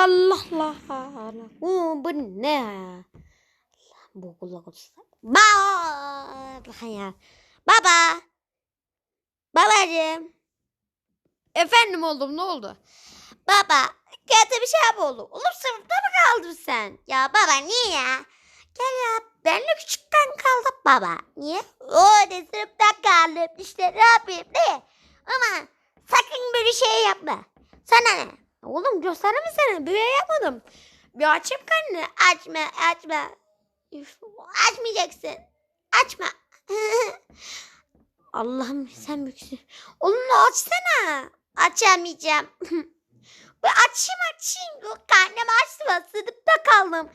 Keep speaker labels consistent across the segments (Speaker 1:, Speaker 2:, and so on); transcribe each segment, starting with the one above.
Speaker 1: Allah Allah Allah Allah. Bu, ne? Bu kulak olsun. Baba ya. Efendim oğlum ne oldu? Baba kötü bir şey oldu? Oğlum sınıfta mı kaldın sen? Ya baba niye ya? Gel ya benle küçükten kaldık baba. Niye? O de sınıfta kaldım işte ne yapayım ne? Ama sakın böyle şey yapma. Sana ne? Oğlum gösterir mi sana? Böyle yapmadım. Bir açayım karnını. Açma açma. Üf, açmayacaksın. Açma. Allah'ım sen büyüksün. Oğlum açsana. Açamayacağım. Bir açayım açayım. Yok karnım açtı. Sınıfta kaldım.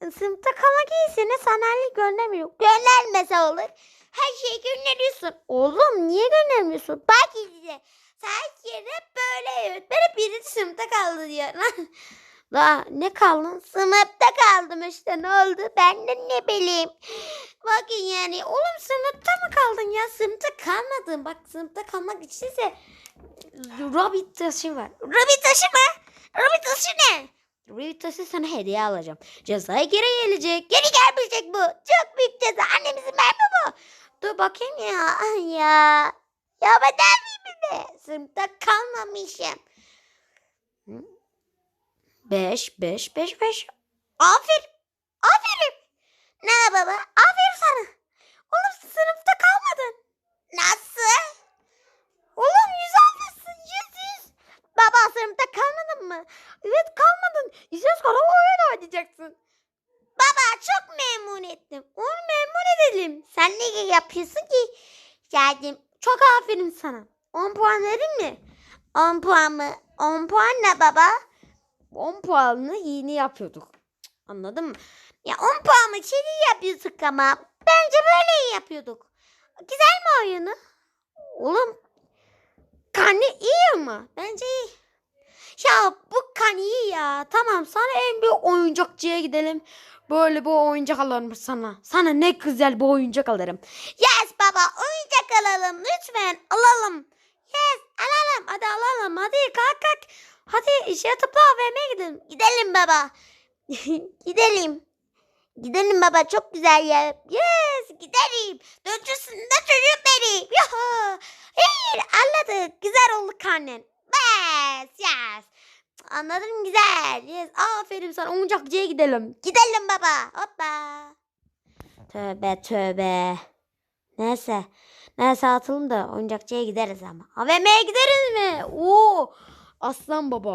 Speaker 1: Sınıfta kalmak iyisine sanayi göndermiyor. Göndermese olur. Her şeyi gönderiyorsun. Oğlum niye göndermiyorsun? Bak izle. Sanki hep böyle öğretmenim birinci sınıfta kaldı diyor. Daha ne kaldın? Sınıfta kaldım işte ne oldu? Ben de ne bileyim. Bakın yani oğlum sınıfta mı kaldın ya? Sınıfta kalmadın. Bak sınıfta kalmak içinse Rabbit taşı var. Rabbit taşı mı? Rabbit taşı ne? Rabbit taşı sana hediye alacağım. Cezaya geri gelecek. Geri gelmeyecek bu. Çok büyük ceza. Annemizin memnu mu? Dur bakayım ya. Ay ya. Ya ben miyim be? Sınıfta kalmamışım. Beş, beş, beş, beş. Aferin. Aferin. Ne baba? Aferin sana. Oğlum sınıfta kalmadın. Nasıl? Oğlum yüz almışsın yüz yüz. Baba sınıfta kalmadın mı? Evet kalmadın. Kala oyun oynayacaksın. Çok memnun ettim. Onu memnun edelim. Sen ne yapıyorsun ki? Geldim. Çok aferin sana. 10 puan verin mi? 10 puan mı? 10 puan ne baba? 10 puanını yeni yapıyorduk. Anladın mı? Ya 10 puan mı çeli yapıyorduk ama. Bence böyle yapıyorduk. Güzel mi oyunu? Oğlum Kani iyi ama. Bence iyi. Ya bu kan iyi ya. Tamam sana en bir oyuncakçıya gidelim. Böyle bir oyuncak alırım sana. Sana ne güzel bir oyuncak alırım. Yes baba oyuncak alalım lütfen alalım. Yes alalım hadi alalım hadi kalk kalk. Hadi işe yatıp AVM'ye gidelim. Gidelim baba. gidelim. Gidelim baba çok güzel yer. Yes gidelim. Döncüsünde çocuk benim. Yuhu. Hayır anladık. Güzel oldu karnen. Yes yes. Anladım güzel. Yes. Aferin sana oyuncakçıya gidelim. Gidelim baba. Hoppa. Tövbe tövbe. Neyse. Neyse atalım da oyuncakçıya gideriz ama. AVM'ye gideriz mi? Oo. Aslan baba.